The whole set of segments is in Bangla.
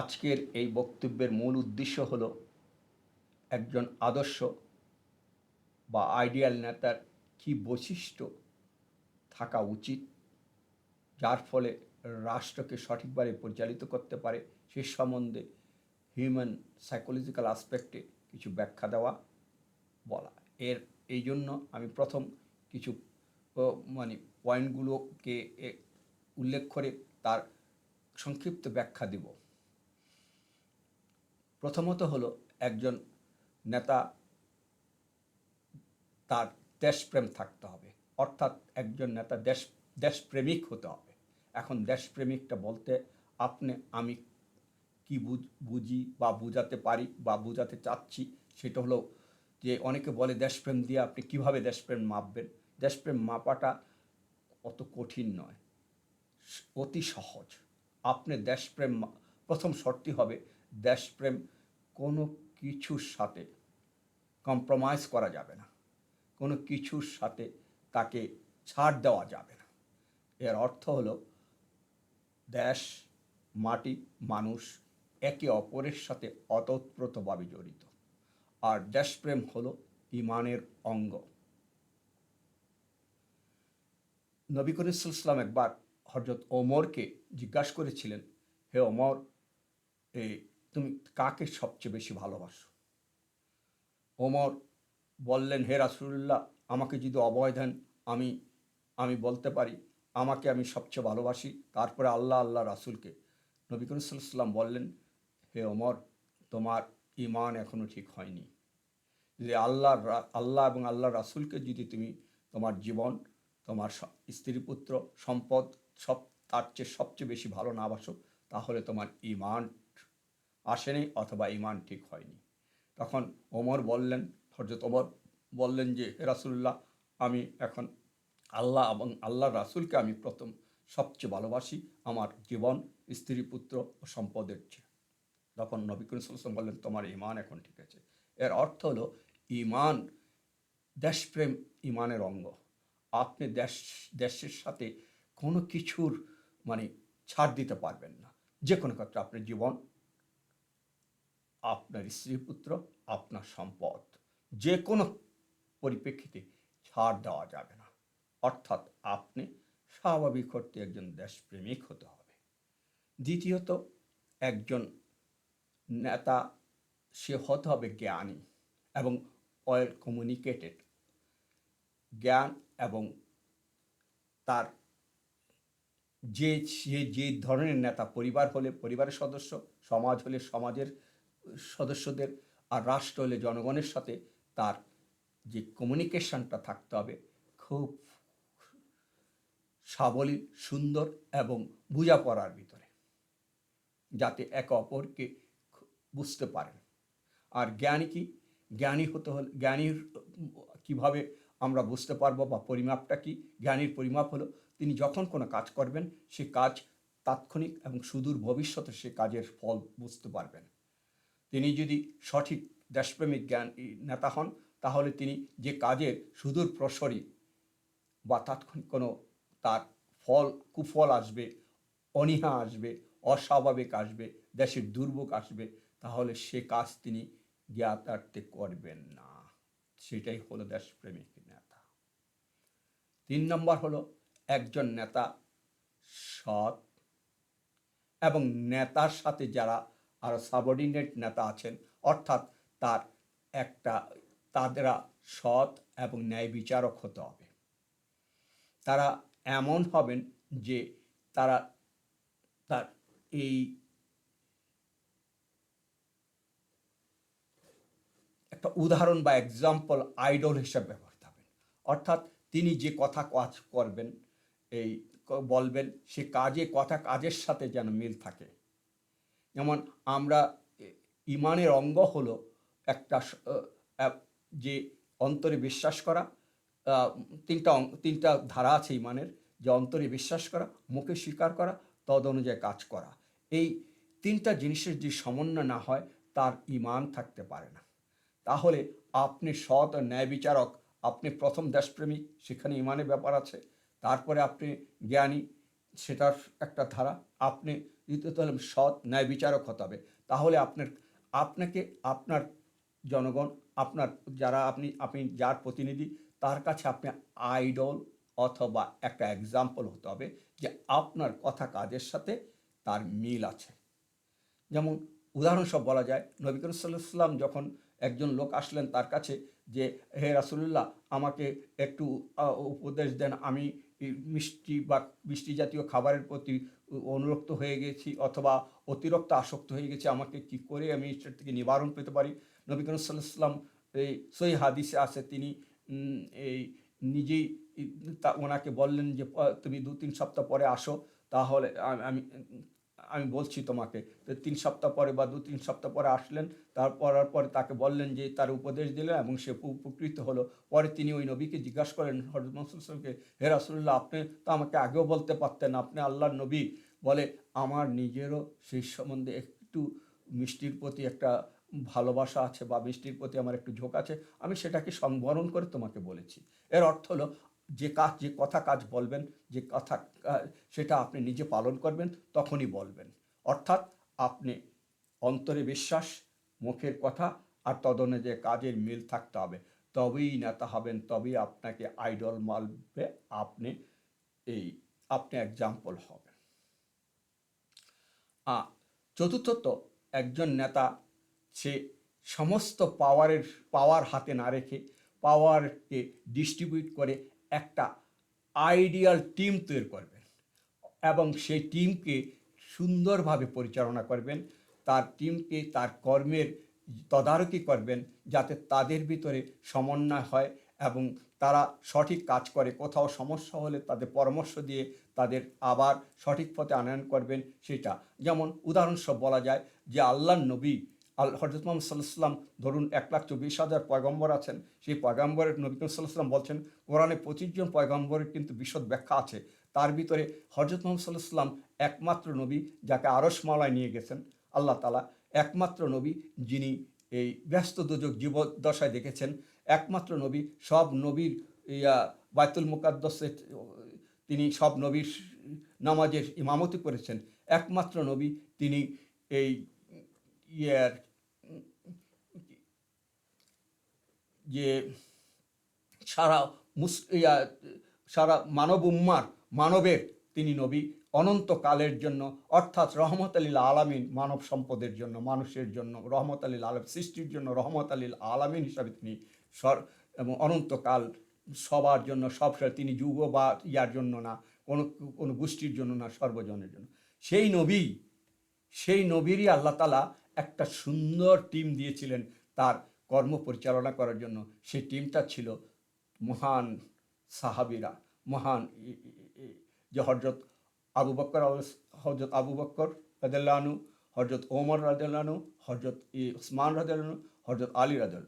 আজকের এই বক্তব্যের মূল উদ্দেশ্য হল একজন আদর্শ বা আইডিয়াল নেতার কী বৈশিষ্ট্য থাকা উচিত, যার ফলে রাষ্ট্রকে সঠিকভাবে পরিচালিত করতে পারে, সে সম্বন্ধে হিউম্যান সাইকোলজিক্যাল আসপেক্টে কিছু ব্যাখ্যা দেওয়া বলা। এর, এই জন্য আমি প্রথম কিছু মানে পয়েন্টগুলোকে উল্লেখ করে তার সংক্ষিপ্ত ব্যাখ্যা দেব। প্রথমত হলো একজন নেতা, তার দেশপ্রেম থাকতে হবে। অর্থাৎ একজন নেতা দেশ, দেশপ্রেমিক হতে হবে। এখন দেশপ্রেমিকটা বলতে আপনি, আমি কি বুঝ- বা বুঝাতে পারি বা বুঝাতে চাচ্ছি সেটা হলো যে অনেকে বলে দেশপ্রেম দিয়ে আপনি কীভাবে দেশপ্রেম মাপবেন? দেশপ্রেম মাপাটা অত কঠিন নয়। অতি সহজ। আপনি দেশপ্রেম প্রথম শর্তই হবে দেশপ্রেম কোনো কিছুর সাথে কম্প্রোমাইজ করা যাবে না। কোনো কিছুর সাথে তাকে ছাড় দেওয়া যাবে না। এর অর্থ হলো, দেশ, মাটি, মানুষ একে অপরের সাথে অতপ্রতভাবে জড়িত। আর দেশপ্রেম হলো ইমানের অঙ্গ। নবী ইসলাম একবার হজরত ওমরকে জিজ্ঞাসা করেছিলেন, হে ওমর এই তুমি কাকে সবচেয়ে বেশি ভালোবাসো? ওমর বললেন, হে রাসুল্লাহ আমাকে যদি অভয় দেন, আমি আমি বলতে পারি, আমাকে আমি সবচেয়ে ভালোবাসি। তারপরে আল্লাহ আল্লাহ রাসুলকে নবী করিম সাল্লাম বললেন, হে ওমর, তোমার ইমান এখনও ঠিক হয়নি। যে আল্লাহ আল্লাহ এবং আল্লাহ রাসুলকে যদি তুমি তোমার জীবন, তোমার স্ত্রী পুত্র, সম্পদ সব, তার চেয়ে সবচেয়ে বেশি ভালো না বাসো, তাহলে তোমার ইমান আসেনি অথবা ইমান ঠিক হয়নি। তখন ওমর বললেন হজরত ওমর বললেন যে রাসুল্লাহ আমি এখন আল্লাহ এবং আল্লাহ রাসুলকে আমি প্রথম সবচেয়ে ভালোবাসি, আমার জীবন, স্ত্রী, পুত্র ও সম্পদের চেয়ে। তখন নবী করিম বললেন, তোমার ইমান এখন ঠিক আছে। এর অর্থ হলো ইমান দেশপ্রেম ইমানের অঙ্গ। আপনি দেশ, দেশের সাথে কোনো কিছুর মানে ছাড় দিতে পারবেন না। যে কোনো ক্ষেত্রে আপনার জীবন আপনার স্ত্রী পুত্র আপনার সম্পদ। যে কোনো পরিপ্রেক্ষিতে ছাড় দেওয়া যাবে না। অর্থাৎ আপনি স্বাভাবিক অর্থে একজন দেশপ্রেমিক হতে হবে। দ্বিতীয়ত, একজন নেতা, সে হতে হবে জ্ঞানী এবং ওয়েল কমিউনিকেটেড জ্ঞান এবং তার যে, সে যে ধরনের নেতা পরিবার হলে, পরিবারের সদস্য, সমাজ হলে, সমাজের সদস্যদের আর রাষ্ট্র হলে জনগণের সাথে তার যে কমিউনিকেশনটা থাকতে হবে, খুব সাবলীল, সুন্দর এবং বোঝাপড়ার ভিতরে, যাতে একে অপরকে বুঝতে পারেন আর জ্ঞানী কি? জ্ঞানী হতে হলে, জ্ঞানীর কীভাবে আমরা বুঝতে পারব বা পরিমাপটা কি? জ্ঞানীর পরিমাপ হলো, তিনি যখন কোনো কাজ করবেন, সে কাজ তাৎক্ষণিক এবং সুদূর ভবিষ্যতে সে কাজের ফল বুঝতে পারবেন। তিনি যদি সঠিক দেশপ্রেমিক জ্ঞান নেতা হন, তাহলে তিনি যে কাজের সুদূর প্রসরী বা তাৎক্ষণিক কোনো তার ফল, কুফল আসবে, অনীহা আসবে, অস্বাভাবিক আসবে, দেশের দুর্ভোগ আসবে, তাহলে সে কাজ তিনি জ্ঞাতার্থে করবেন না। সেটাই হলো দেশপ্রেমিক নেতা। তিন নম্বর হলো একজন নেতা সৎ এবং নেতার সাথে যারা আরও সাবঅর্ডিনেট নেতা আছেন। অর্থাৎ তার একটা, তাদেরা সৎ এবং ন্যায় বিচারক হতে হবে। তারা এমন হবেন যে তারা, তার এই একটা উদাহরণ বা এক্সাম্পল আইডল হিসাবে ব্যবহৃত হবেন অর্থাৎ তিনি যে কথা কাজ করবেন, এই বলবেন, সে কাজে, কথা কাজের সাথে যেন মিল থাকে। যেমন আমরা ইমানের অঙ্গ হলো একটা যে অন্তরে বিশ্বাস করা তিনটা তিনটা ধারা আছে ইমানের, যে অন্তরে বিশ্বাস করা, মুখে স্বীকার করা, তদ অনুযায়ী কাজ করা। এই তিনটা জিনিসের যে সমন্বয় না হয়, তার ইমান থাকতে পারে না। তাহলে আপনি সৎ ন্যায় বিচারক, আপনি প্রথম দেশপ্রেমিক, সেখানে ইমানের ব্যাপার আছে। তারপরে আপনি জ্ঞানী, সেটার একটা ধারা। আপনি দ্বিতীয়ত হলে সৎ ন্যায় বিচারক হতে হবে। তাহলে আপনার, আপনাকে, আপনার জনগণ, আপনার যারা আপনি আপনি যার প্রতিনিধি, তার কাছে আপনি আইডল অথবা একটা এক্সাম্পল হতে হবে যে আপনার কথা কাজের সাথে তার মিল আছে। যেমন উদাহরণসব বলা যায়, নবী করিম সাল্লাম যখন একজন লোক আসলেন তার কাছে যে, হে রাসুলুল্লাহ, আমাকে একটু উপদেশ দেন, আমি মিষ্টি বা মিষ্টি জাতীয় খাবারের প্রতি অনুরক্ত হয়ে গেছি অথবা অতিরিক্ত আসক্ত হয়ে গেছি, আমাকে কি করে আমি এটার থেকে নিবারণ পেতে পারি? নবী করিম সাল্লাম এই সই হাদিসে আছে, তিনি এই নিজেই তা ওনাকে বললেন যে তুমি দু তিন সপ্তাহ পরে আসো, তাহলে আমি আমি বলছি তোমাকে তো তিন সপ্তাহ পরে বা দু তিন সপ্তাহ পরে আসলেন তারপর পরে তাকে বললেন যে তার উপদেশ দিলেন এবং সে উপকৃত হলো। পরে তিনি ওই নবীকে জিজ্ঞাসা করেন হরত মসুলকে হে রাসুল্লাহ আপনি তো আমাকে আগেও বলতে পারতেন, আপনি আল্লাহর নবী। বলে, আমার নিজেরও সেই সম্বন্ধে একটু মিষ্টির প্রতি একটা ভালোবাসা আছে বা মিষ্টির প্রতি আমার একটু ঝোঁক আছে, আমি সেটাকে সংবরণ করে তোমাকে বলেছি। এর অর্থ হলো যে কাজ, যে কথা কাজ বলবেন, যে কথা সেটা আপনি নিজে পালন করবেন, তখনই বলবেন। অর্থাৎ আপনি অন্তরে বিশ্বাস, মুখের কথা আর তদনে যে কাজের মিল থাকতে হবে, তবেই নেতা হবেন, তবেই আপনাকে আইডল মানবে, আপনি এই, আপনি এক্সাম্পল হবেন। চতুর্থত, একজন নেতা সে সমস্ত পাওয়ারের পাওয়ার হাতে না রেখে পাওয়ারকে ডিস্ট্রিবিউট করে একটা আইডিয়াল টিম তৈরি করবেন এবং সেই টিমকে সুন্দরভাবে পরিচালনা করবেন, তার টিমকে, তার কর্মের তদারকি করবেন যাতে তাদের ভিতরে সমন্বয় হয় এবং তারা সঠিক কাজ করে। কোথাও সমস্যা হলে তাদের পরামর্শ দিয়ে তাদের আবার সঠিক পথে আনয়ন করবেন সেটা। যেমন উদাহরণস্বরূপ বলা যায় যে আল্লাহ নবী আল হজরত মোহাম্মদ সাল্লাহ সাল্লাম ধরুন এক লাখ চব্বিশ হাজার পয়গম্বর আছেন, সেই পয়গম্বরের নবী করিম সাল্লাহ সাল্লাম বলছেন, কোরআনে পঁচিশ জন পয়গম্বরের কিন্তু বিশদ ব্যাখ্যা আছে। তার ভিতরে হজরত মোহাম্মদ সাল্লাহ সাল্লাম একমাত্র নবী যাকে আরস মালায় নিয়ে গেছেন। আল্লাহ তালা একমাত্র নবী যিনি এই ব্যস্ত দুযোগ জীবদশায় দেখেছেন। একমাত্র নবী, সব নবীর ইয়া বাইতুল মুকাদ্দসে তিনি সব নবীর নামাজের ইমামতি করেছেন। একমাত্র নবী, তিনি এই ইয়ের যে সারা মুস সারা মানব উম্মার, মানবের তিনি নবী, অনন্তকালের জন্য, অর্থাৎ রহমত আলীল আলামিন মানব সম্পদের জন্য, মানুষের জন্য, রহমত আলীল আলম, সৃষ্টির জন্য, রহমত আলীল আলামিন হিসাবে তিনি সর, এবং অনন্তকাল সবার জন্য, সব তিনি যুগ বা ইয়ার জন্য না, কোনো কোনো গোষ্ঠীর জন্য না, সর্বজনের জন্য। সেই নবী, সেই নবীরই আল্লাহ তালা একটা সুন্দর টিম দিয়েছিলেন তার কর্ম পরিচালনা করার জন্য সেই টিমটা ছিল মহান সাহাবিরা, মহান যে হজরত আবু বক্কর হজরত আবু বক্কর রাজু হজরত ওমর রাজু হজরত উসমান রাজু হজরত আলী রাজু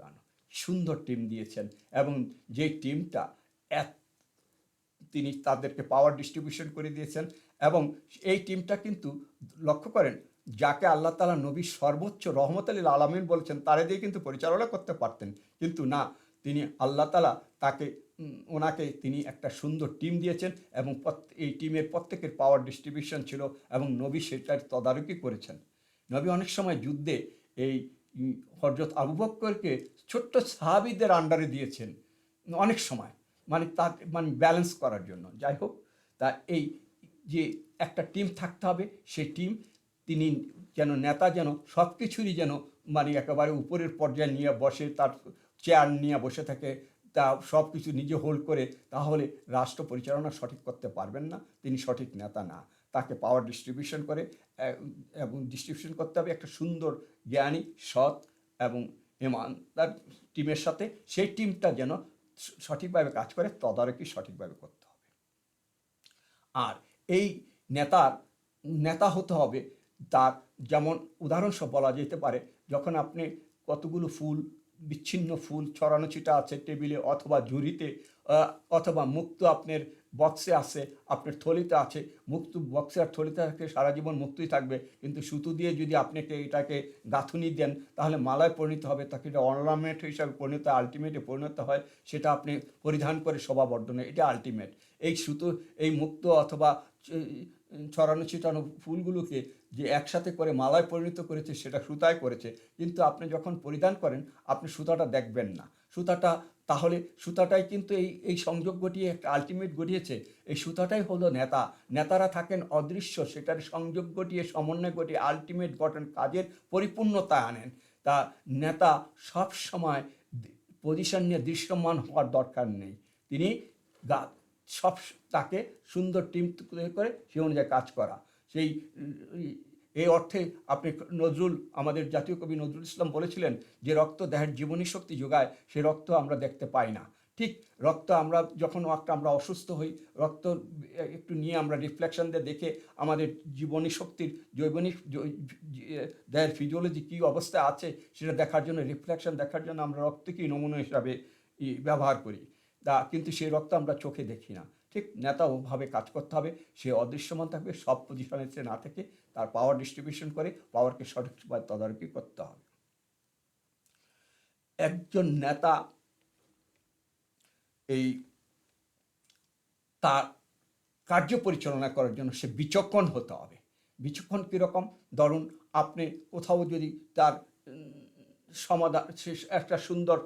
সুন্দর টিম দিয়েছেন এবং যে টিমটা এত, তিনি তাদেরকে পাওয়ার ডিস্ট্রিবিউশন করে দিয়েছেন এবং এই টিমটা কিন্তু লক্ষ্য করেন যাকে আল্লাহ তালা নবী সর্বোচ্চ রহমত আলীল আলমিন বলছেন, তারে দিয়ে কিন্তু পরিচালনা করতে পারতেন। কিন্তু না, তিনি আল্লাহ তালা তাকে ওনাকে তিনি একটা সুন্দর টিম দিয়েছেন এবং এই টিমের প্রত্যেকের পাওয়ার ডিস্ট্রিবিউশন ছিল এবং নবী সেটার তদারকি করেছেন। নবী অনেক সময় যুদ্ধে এই হজরত আবু বক্করকে ছোট্ট সাহাবিদের আন্ডারে দিয়েছেন, অনেক সময়। মানে তার মানে ব্যালেন্স করার জন্য। যাই হোক, তা এই যে একটা টিম থাকতে হবে, সেই টিম তিনি যেন নেতা যেন সব কিছুরই যেন মানে একেবারে উপরের পর্যায়ে নিয়ে বসে, তার চেয়ার নিয়ে বসে থাকে, তা সব কিছু নিজে হোল্ড করে, তাহলে রাষ্ট্র পরিচালনা সঠিক করতে পারবেন না। তিনি সঠিক নেতা না। তাকে পাওয়ার ডিস্ট্রিবিউশন করে এবং ডিস্ট্রিবিউশন করতে হবে একটা সুন্দর, জ্ঞানী, সৎ এবং ইমানদার টিমের সাথে। সেই টিমটা যেন সঠিকভাবে কাজ করে, তদারকি সঠিকভাবে করতে হবে। আর এই নেতার, নেতা হতে হবে তার যেমন উদাহরণস্বরূপ বলা যেতে পারে, যখন আপনি কতগুলো ফুল, বিচ্ছিন্ন ফুল, ছড়ানো ছিটা আছে টেবিলে অথবা ঝুড়িতে অথবা মুক্ত আপনার বক্সে আছে, আপনার থলিতে আছে, মুক্ত বক্সে আর থলিতে থাকে, সারা জীবন মুক্তই থাকবে। কিন্তু সুতো দিয়ে যদি আপনাকে এটাকে গাঁথুনি দেন, তাহলে মালায় পরিণত হবে, তাকে এটা অর্নামেন্ট হিসাবে পরিণত আলটিমেটে পরিণত হয়, সেটা আপনি পরিধান করে শোভা বর্ধনে, এটা আলটিমেট এই সুতো, এই মুক্ত অথবা ছড়ানো ছিটানো ফুলগুলোকে যে একসাথে করে মালায় পরিণত করেছে, সেটা সুতায় করেছে। কিন্তু আপনি যখন পরিধান করেন, আপনি সুতাটা দেখবেন না। সুতাটা, তাহলে সুতাটাই কিন্তু এই এই সংযোগ ঘটিয়ে, একটা আলটিমেট ঘটিয়েছে। এই সুতাটাই হলো নেতা। নেতারা থাকেন অদৃশ্য, সেটার সংযোগ ঘটিয়ে, সমন্বয় ঘটিয়ে আলটিমেট গঠন, কাজের পরিপূর্ণতা আনেন। তা নেতা সব সময় পজিশন নিয়ে দৃশ্যমান হওয়ার দরকার নেই। তিনি সব তাকে সুন্দর টিম করে, সেই অনুযায়ী কাজ করা। সেই, এই অর্থে আপনি নজরুল, আমাদের জাতীয় কবি নজরুল ইসলাম বলেছিলেন যে রক্ত দেহের জীবনী শক্তি যোগায়, সে রক্ত আমরা দেখতে পাই না। ঠিক রক্ত আমরা যখন একটা আমরা অসুস্থ হই, রক্ত একটু নিয়ে আমরা রিফ্লেকশন দিয়ে দেখে আমাদের জীবনী শক্তির জৈবনিক দেহের ফিজিওলজি কী অবস্থায় আছে, সেটা দেখার জন্য রিফ্লেকশন দেখার জন্য আমরা রক্তকেই নমুনা হিসাবে ব্যবহার করি। তা কিন্তু সেই রক্ত আমরা চোখে দেখি না। ঠিক নেতা ওভাবে কাজ করতে হবে, সে অদৃশ্যমান থাকবে, সব পজিশনে সে না থেকে তার পাওয়ার ডিস্ট্রিবিউশন করে পাওয়ারকে সঠিকভাবে তদারকি করতে হবে। একজন নেতা এই তার কার্য পরিচালনা করার জন্য সে বিচক্ষণ হতে হবে। বিচক্ষণ কীরকম? ধরুন, আপনি কোথাও যদি তার সমাধান একটা সুন্দর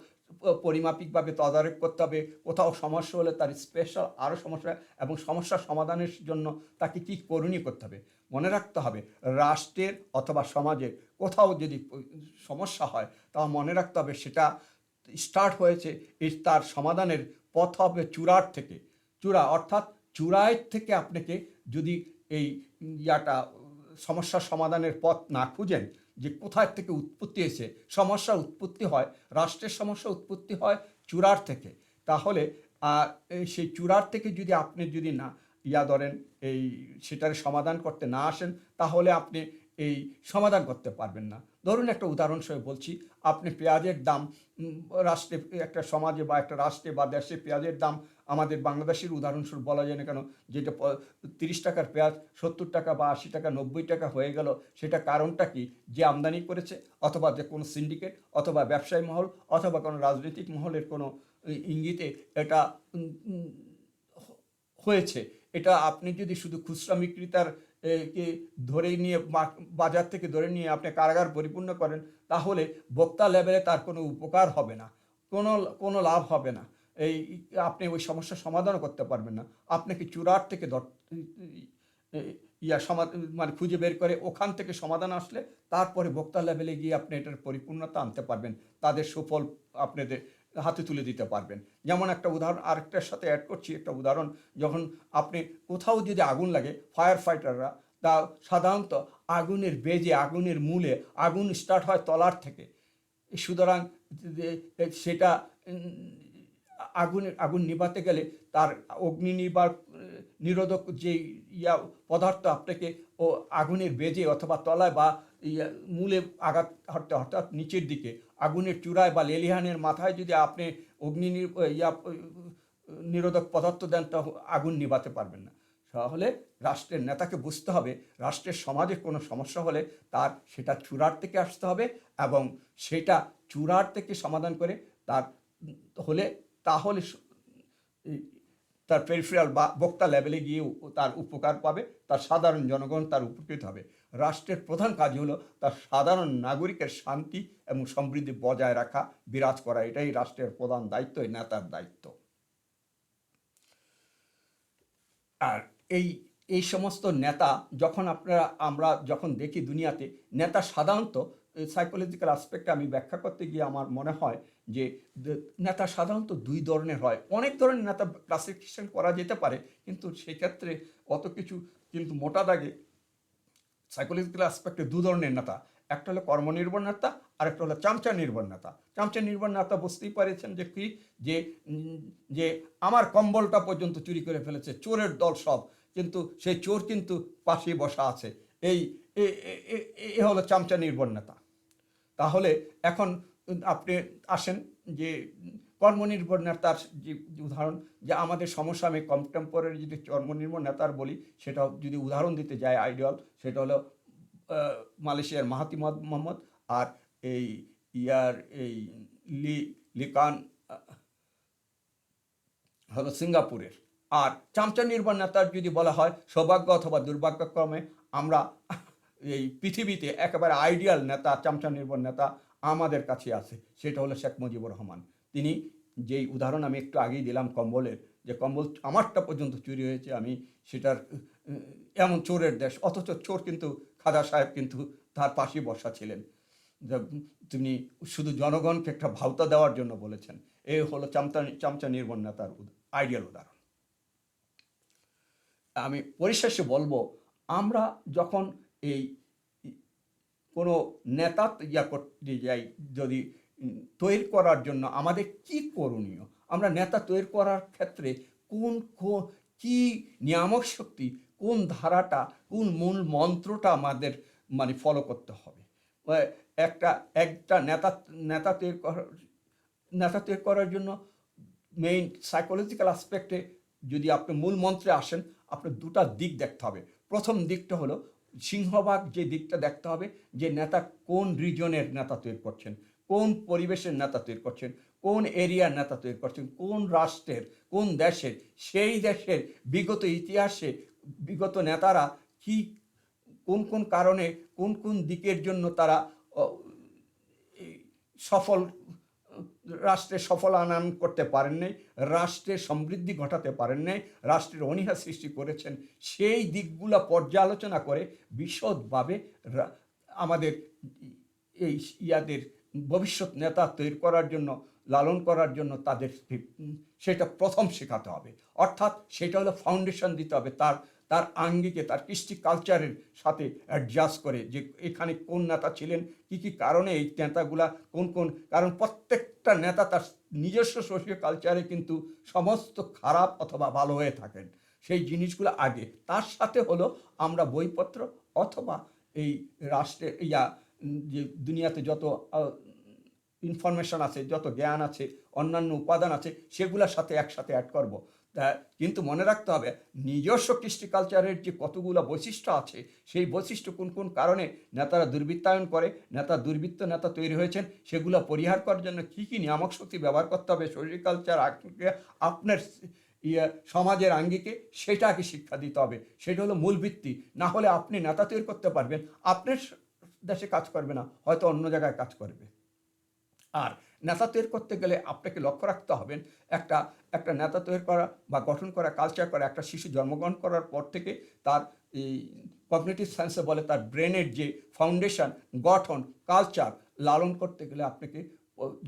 পরিমাপিকভাবে তদারক করতে হবে। কোথাও সমস্যা হলে তার স্পেশাল আরও সমস্যা এবং সমস্যার সমাধানের জন্য তাকে কী করণীয় করতে হবে? মনে রাখতে হবে, রাষ্ট্রের অথবা সমাজের কোথাও যদি সমস্যা হয় তা মনে রাখতে হবে সেটা স্টার্ট হয়েছে তার সমাধানের পথ হবে চূড়ার থেকে। চূড়া অর্থাৎ চূড়ায় থেকে আপনাকে যদি এই ইয়াটা সমস্যার সমাধানের পথ না খুঁজেন যে কোথায় থেকে উৎপত্তি এসে সমস্যা উৎপত্তি হয়, রাষ্ট্রের সমস্যা উৎপত্তি হয় চূড়ার থেকে। তাহলে আর সেই চূড়ার থেকে যদি আপনি যদি না, ইয়া ধরেন, এই সেটার সমাধান করতে না আসেন, তাহলে আপনি এই সমাধান করতে পারবেন না। ধরুন একটা উদাহরণস্বরূপ বলছি, আপনি পেঁয়াজের দাম রাষ্ট্রে একটা সমাজে বা একটা রাষ্ট্রে বা দেশে পেঁয়াজের দাম আমাদের বাংলাদেশের উদাহরণস্বরূপ বলা যায় না কেন, যেটা তিরিশ টাকার পেঁয়াজ সত্তর টাকা বা আশি টাকা, নব্বই টাকা হয়ে গেল, সেটা কারণটা কি? যে আমদানি করেছে, অথবা যে কোনো সিন্ডিকেট, অথবা ব্যবসায়ী মহল, অথবা কোনো রাজনৈতিক মহলের কোনো ইঙ্গিতে এটা হয়েছে। এটা আপনি যদি শুধু খুচরা বিক্রেতার কে ধরে নিয়ে বাজার থেকে ধরে নিয়ে আপনি কারাগার পরিপূর্ণ করেন, তাহলে ভোক্তা লেভেলে তার কোনো উপকার হবে না, কোনো কোনো লাভ হবে না। এই, আপনি ওই সমস্যার সমাধানও করতে পারবেন না। আপনাকে চূড়ার থেকে ইয়া সমা মানে খুঁজে বের করে ওখান থেকে সমাধান আসলে তারপরে ভোক্তা লেভেলে গিয়ে আপনি এটার পরিপূর্ণতা আনতে পারবেন। তাদের সুফল আপনাদের হাতে তুলে দিতে পারবেন। যেমন একটা উদাহরণ, আরেকটার সাথে অ্যাড করছি একটা উদাহরণ, যখন আপনি কোথাও যদি আগুন লাগে ফায়ার ফাইটাররা তা সাধারণত আগুনের বেজে, আগুনের মূলে আগুন স্টার্ট হয় তলার থেকে। সুতরাং সেটা আগুন আগুন নিভাতে গেলে তার অগ্নি নির্বার নিরোধক যে ইয়া পদার্থ আপনাকে ও আগুনের বেজে অথবা তলায় বা ইয়া মূলে আঘাত হতে অর্থাৎ নিচের দিকে, আগুনের চূড়ায় বা লেলিহানের মাথায় যদি আপনি অগ্নি ইয়া নিরোধক পদার্থ দেন, তা আগুন নিভাতে পারবেন না। তাহলে রাষ্ট্রের নেতাকে বুঝতে হবে, রাষ্ট্রের সমাজে কোনো সমস্যা হলে তার সেটা চূড়ার থেকে আসতে হবে এবং সেটা চূড়ার থেকে সমাধান করে তার হলে তাহলে তার পেরিফেরাল বা বক্তা লেভেলে গিয়েও তার উপকার পাবে, তার সাধারণ জনগণ তার উপকৃত হবে। রাষ্ট্রের প্রধান কাজ হলো তার সাধারণ নাগরিকের শান্তি এবং সমৃদ্ধি বজায় রাখা, বিরাজ করা। এটাই রাষ্ট্রের প্রধান দায়িত্ব, এই নেতার দায়িত্ব। আর এই এই সমস্ত নেতা যখন আপনারা, আমরা যখন দেখি দুনিয়াতে, নেতা সাধারণত সাইকোলজিক্যাল আসপেক্টে আমি ব্যাখ্যা করতে গিয়ে আমার মনে হয় যে নেতা সাধারণত দুই ধরনের হয়। অনেক ধরনের নেতা ক্লাসিফিকেশন করা যেতে পারে, কিন্তু সেক্ষেত্রে অত কিছু কিন্তু মোটা দাগে সাইকোলজিক্যাল আসপেক্টে দু ধরনের নেতা। একটা হলো কর্মনির্ভর নেতা আর একটা হলো চামচা নির্ভর নেতা। চামচা নির্ভর নেতা বুঝতেই পারেছেন যে কি? যে যে আমার কম্বলটা পর্যন্ত চুরি করে ফেলেছে, চোরের দল সব, কিন্তু সেই চোর কিন্তু পাশেই বসা আছে। এই এ হলো চামচা নির্ভর নেতা। তাহলে এখন আপনি আসেন যে কর্মনির্ভর নেতার যে উদাহরণ, যে আমাদের সমস্যা আমি কন্টেম্পোরারি যদি কর্মনির্ভর নেতার বলি, সেটা যদি উদাহরণ দিতে যায় আইডিয়াল সেটা হলো মালয়েশিয়ার মাহাতি মোহাম্মদ- আর এই ইয়ার এই লি, লিকান হলো সিঙ্গাপুরের। আর চামচা নির্ভর নেতার যদি বলা হয়, সৌভাগ্য অথবা দুর্ভাগ্যক্রমে আমরা এই পৃথিবীতে একেবারে আইডিয়াল নেতা চামচা নির্ভর নেতা আমাদের কাছে আছে। সেটা হলো শেখ মুজিবুর রহমান। তিনি যেই উদাহরণ আমি একটু আগেই দিলাম কম্বলের, যে কম্বল আমারটা পর্যন্ত চুরি হয়েছে, আমি সেটার এমন চোরের দেশ, অথচ চোর কিন্তু খাদা সাহেব কিন্তু তার পাশে বসা ছিলেন। তিনি শুধু জনগণকে একটা ভাওতা দেওয়ার জন্য বলেছেন। এই হলো চামচা চামচা নির্ভর নেতার আইডিয়াল উদাহরণ। আমি পরিশেষে বলব, আমরা যখন এই কোনো নেতা ইয়া করতে যাই যদি তৈরি করার জন্য আমাদের কি করণীয়? আমরা নেতা তৈরি করার ক্ষেত্রে কোন কো- নিয়ামক শক্তি, কোন ধারাটা, কোন মূল মন্ত্রটা আমাদের মানে ফলো করতে হবে? একটা একটা নেতা নেতা তৈরি করার নেতা তৈরি করার জন্য মেইন সাইকোলজিক্যাল আসপেক্টে যদি আপনি মূল মন্ত্রে আসেন, আপনার দুটা দিক দেখতে হবে। প্রথম দিকটা হলো সিংহভাগ যে দিকটা দেখতে হবে, যে নেতা কোন রিজনের নেতা তৈরি করছেন, কোন পরিবেশের নেতা তৈরি করছেন, কোন এরিয়ার নেতা তৈরি করছেন, কোন রাষ্ট্রের, কোন দেশের, সেই দেশের বিগত ইতিহাসে বিগত নেতারা কি, কোন কোন কারণে, কোন কোন দিকের জন্য তারা সফল রাষ্ট্রে সফল আনয়ন করতে পারেন নাই রাষ্ট্রের সমৃদ্ধি ঘটাতে পারেন নাই, রাষ্ট্রের অনীহা সৃষ্টি করেছেন। সেই দিকগুলো পর্যালোচনা করে বিশদভাবে আমাদের এই ইয়াদের ভবিষ্যৎ নেতা তৈরি করার জন্য, লালন করার জন্য তাদের সেটা প্রথম শেখাতে হবে। অর্থাৎ সেটা হলো ফাউন্ডেশন দিতে হবে, তার তার আঙ্গিকে, তার কৃষ্টি কালচারের সাথে অ্যাডজাস্ট করে যে এখানে কোন নেতা ছিলেন, কি কি কারণে এই নেতাগুলা কোন কোন, কারণ প্রত্যেকটা নেতা তার নিজস্ব সোশিও কালচারে কিন্তু সমস্ত খারাপ অথবা ভালো হয়ে থাকেন। সেই জিনিসগুলো আগে। তার সাথে হলো আমরা বইপত্র অথবা এই রাষ্ট্রে, ইয়া, যে দুনিয়াতে যত ইনফরমেশন আছে, যত জ্ঞান আছে, অন্যান্য উপাদান আছে, সেগুলোর সাথে একসাথে অ্যাড করব। কিন্তু মনে রাখতে হবে, নিজস্ব কৃষ্টি কালচারের যে কতগুলো বৈশিষ্ট্য আছে, সেই বৈশিষ্ট্য কোন কোন কারণে নেতারা দুর্বৃত্তায়ন করে, নেতা দুর্বৃত্ত নেতা তৈরি হয়েছেন, সেগুলো পরিহার করার জন্য কী কী নিয়ামক শক্তি ব্যবহার করতে হবে, শরীর কালচার আপনার ইয়ে সমাজের আঙ্গিকে সেটা আগে শিক্ষা দিতে হবে। সেটা হলো মূল ভিত্তি। না হলে আপনি নেতা তৈরি করতে পারবেন, আপনার দেশে কাজ করবে না, হয়তো অন্য জায়গায় কাজ করবে। আর নেতা তৈরি করতে গেলে আপনাকে লক্ষ্য রাখতে হবেন একটা একটা নেতা তৈরি করা বা গঠন করা কালচার করা, একটা শিশু জন্মগ্রহণ করার পর থেকে তার এই কগনিটিভ সায়েন্সে বলে তার ব্রেনের যে ফাউন্ডেশন গঠন কালচার লালন করতে গেলে আপনাকে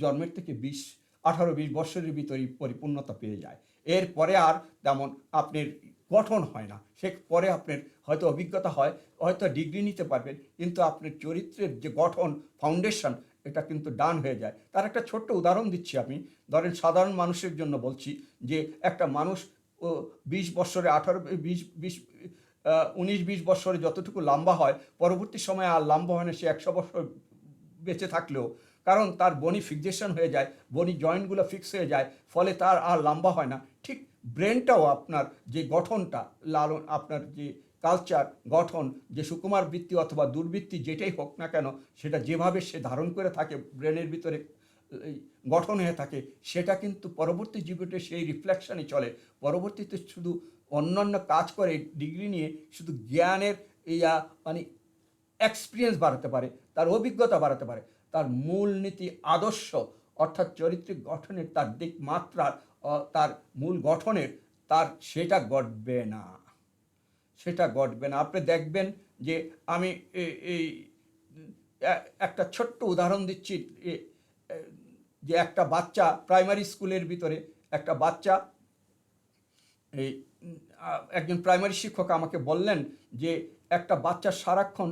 জন্মের থেকে বিশ, আঠারো, বিশ বছরের ভিতরেই পরিপূর্ণতা পেয়ে যায়। এরপরে আর তেমন আপনার গঠন হয় না। সে পরে আপনার হয়তো অভিজ্ঞতা হয়, হয়তো ডিগ্রি নিতে পারবেন, কিন্তু আপনার চরিত্রের যে গঠন ফাউন্ডেশন এটা কিন্তু ডান হয়ে যায়। তার একটা ছোট্ট উদাহরণ দিচ্ছি আমি। ধরেন সাধারণ মানুষের জন্য বলছি যে, একটা মানুষ, ও বিশ বছরে আঠারো, বিশ বিশ উনিশ, বিশ বছরে যতটুকু লম্বা হয়, পরবর্তী সময়ে আর লম্বা হয় না, সে একশো বছর বেঁচে থাকলেও। কারণ তার বনি ফিক্সেশন হয়ে যায়, বনি জয়েন্টগুলো ফিক্স হয়ে যায়, ফলে তার আর লম্বা হয় না। ঠিক ব্রেনটাও আপনার যে গঠনটা, লালন, আপনার যে কালচার গঠন, যে সুকুমার বৃত্তি অথবা দুর্বৃত্তি যেটাই হোক না কেন, সেটা যেভাবে সে ধারণ করে থাকে, ব্রেনের ভিতরে গঠন হয়ে থাকে, সেটা কিন্তু পরবর্তী জীবনে সেই রিফ্লেকশনই চলে। পরবর্তীতে শুধু অন্যান্য কাজ করে ডিগ্রি নিয়ে শুধু জ্ঞানের ইয়া মানে এক্সপিরিয়েন্স বাড়াতে পারে, তার অভিজ্ঞতা বাড়াতে পারে, তার মূল নীতি আদর্শ, অর্থাৎ চরিত্রিক গঠনের তার দিক মাত্রার তার মূল গঠনের, তার সেটা ঘটবে না। সেটা ঘটবে না। আপনি দেখবেন যে আমি এই একটা ছোট্ট উদাহরণ দিচ্ছি যে একটা বাচ্চা প্রাইমারি স্কুলের ভিতরে একটা বাচ্চা, এই একজন প্রাইমারি শিক্ষক আমাকে বললেন যে একটা বাচ্চা সারাক্ষণ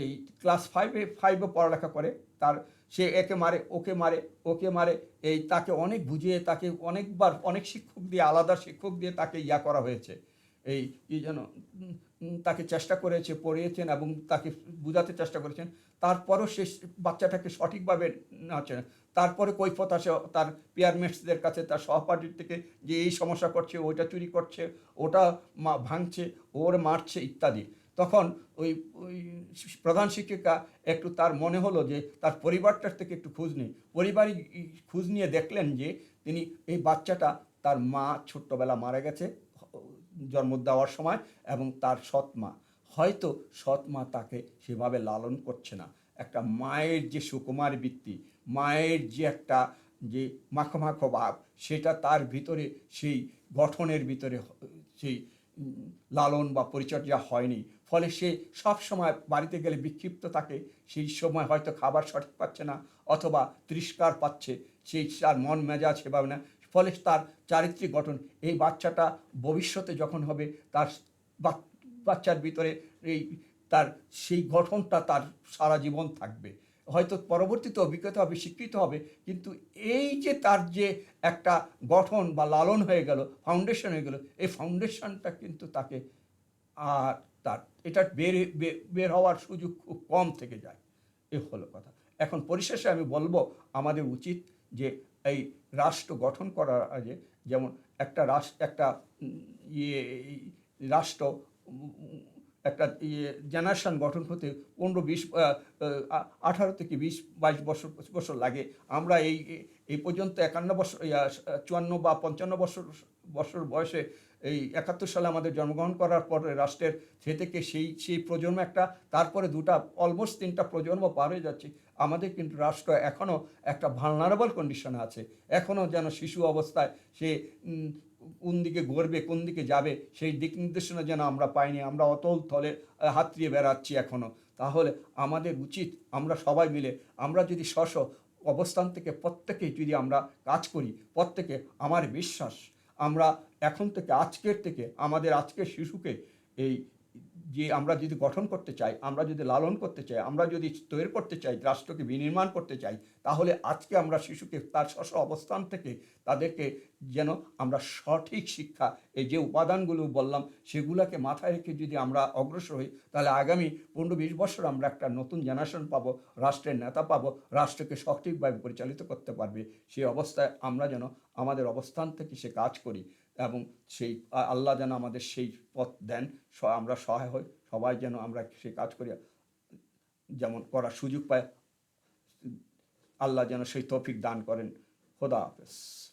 এই ক্লাস ফাইভে ফাইভে পড়ালেখা করে, তার, সে একে মারে, ওকে মারে ওকে মারে, এই তাকে অনেক বুঝিয়ে, তাকে অনেকবার অনেক শিক্ষক দিয়ে, আলাদা শিক্ষক দিয়ে তাকে ইয়া করা হয়েছে। এই যেন তাকে চেষ্টা করেছে, পড়িয়েছেন এবং তাকে বোঝাতে চেষ্টা করেছেন। তারপরও সে বাচ্চাটাকে সঠিকভাবে নাচে না। তারপরে কৈফত আসে তার পিয়ারমেটসদের কাছে, তার সহপাঠীর থেকে যে এই সমস্যা করছে, ওইটা চুরি করছে, ওটা ভাঙছে, ওর মারছে ইত্যাদি। তখন ওই ওই প্রধান শিক্ষিকা একটু তার মনে হলো যে তার পরিবারটার থেকে একটু খোঁজ নেই। পরিবারই খোঁজ নিয়ে দেখলেন যে তিনি এই বাচ্চাটা তার মা ছোট্টবেলা মারা গেছে। জন্ম দেওয়ার সময় এবং তার সৎ মা হয়তো সৎ মা তাকে সেভাবে লালন করছে না। একটা মায়ের যে সুকুমার বৃত্তি, মায়ের যে একটা যে মাখো মাখো ভাব, সেটা তার ভিতরে সেই গঠনের ভিতরে সেই লালন বা পরিচর্যা হয়নি। ফলে সে সব সময় বাড়িতে গেলে বিক্ষিপ্ত থাকে। সেই সময় হয়তো খাবার সঠিক পাচ্ছে না অথবা তৃষ্কার পাচ্ছে। সেই তার মন মেজাজ সেভাবে না। ফলে তার চারিত্রিক গঠন, এই বাচ্চাটা ভবিষ্যতে যখন হবে তার বাচ্চার ভিতরে এই তার সেই গঠনটা তার সারা জীবন থাকবে। হয়তো পরবর্তীতে অভিজ্ঞতা হবে স্বীকৃত হবে, কিন্তু এই যে তার যে একটা গঠন বা লালন হয়ে গেল ফাউন্ডেশন হয়ে গেল, এই ফাউন্ডেশনটা কিন্তু তাকে আর তার, এটা বের বের হওয়ার সুযোগ খুব কম থেকে যায়। এ হলো কথা। এখন পরিশেষে আমি বলব, আমাদের উচিত যে এই রাষ্ট্র গঠন করার আগে যেমন একটা রাষ্ট্র একটা ইয়ে রাষ্ট্র একটা ইয়ে জেনারেশন গঠন হতে পনেরো বিশ আঠারো থেকে বিশ, বাইশ বছর বছর লাগে। আমরা এই এই পর্যন্ত একান্ন বছর চুয়ান্ন বা পঞ্চান্ন বছর বছর বয়সে এই একাত্তর সালে আমাদের জন্মগ্রহণ করার পরে রাষ্ট্রের সে থেকে সেই সেই প্রজন্ম একটা, তারপরে দুটা অলমোস্ট তিনটা প্রজন্ম পার হয়ে যাচ্ছে। আমাদের কিন্তু রাষ্ট্র এখনও একটা ভালনারেবল কন্ডিশনে আছে। এখনও যেন শিশু অবস্থায় সে কোন দিকে গড়বে, কোন দিকে যাবে, সেই দিক নির্দেশনা যেন আমরা পাইনি, আমরা অতল থলে হাতড়িয়ে বেড়াচ্ছি এখনও তাহলে আমাদের উচিত আমরা সবাই মিলে, আমরা যদি স্ব অবস্থান থেকে প্রত্যেকেই যদি আমরা কাজ করি, প্রত্যেকে আমার বিশ্বাস আমরা এখন থেকে আজকের থেকে আমাদের আজকের শিশুকে এই যে আমরা যদি গঠন করতে চাই, আমরা যদি লালন করতে চাই, আমরা যদি তৈরি করতে চাই, রাষ্ট্রকে বিনির্মাণ করতে চাই, তাহলে আজকে আমরা শিশুকে তার স্ব অবস্থান থেকে তাদেরকে যেন আমরা সঠিক শিক্ষা, এই যে উপাদানগুলো বললাম, সেগুলোকে মাথায় রেখে যদি আমরা অগ্রসর হই, তাহলে আগামী পনেরো বিশ বছর আমরা একটা নতুন জেনারেশন পাবো, রাষ্ট্রের নেতা পাবো, রাষ্ট্রকে সঠিকভাবে পরিচালিত করতে পারবে। সেই অবস্থায় আমরা যেন আমাদের অবস্থান থেকে সে কাজ করি। এবং সেই আল্লাহ যেন আমাদের সেই পথ দেন আমরা সহায় হই, সবাই যেন আমরা সেই কাজ করি। যেমন করার সুযোগ পায়, আল্লাহ যেন সেই তৌফিক দান করেন। খোদা হাফেজ।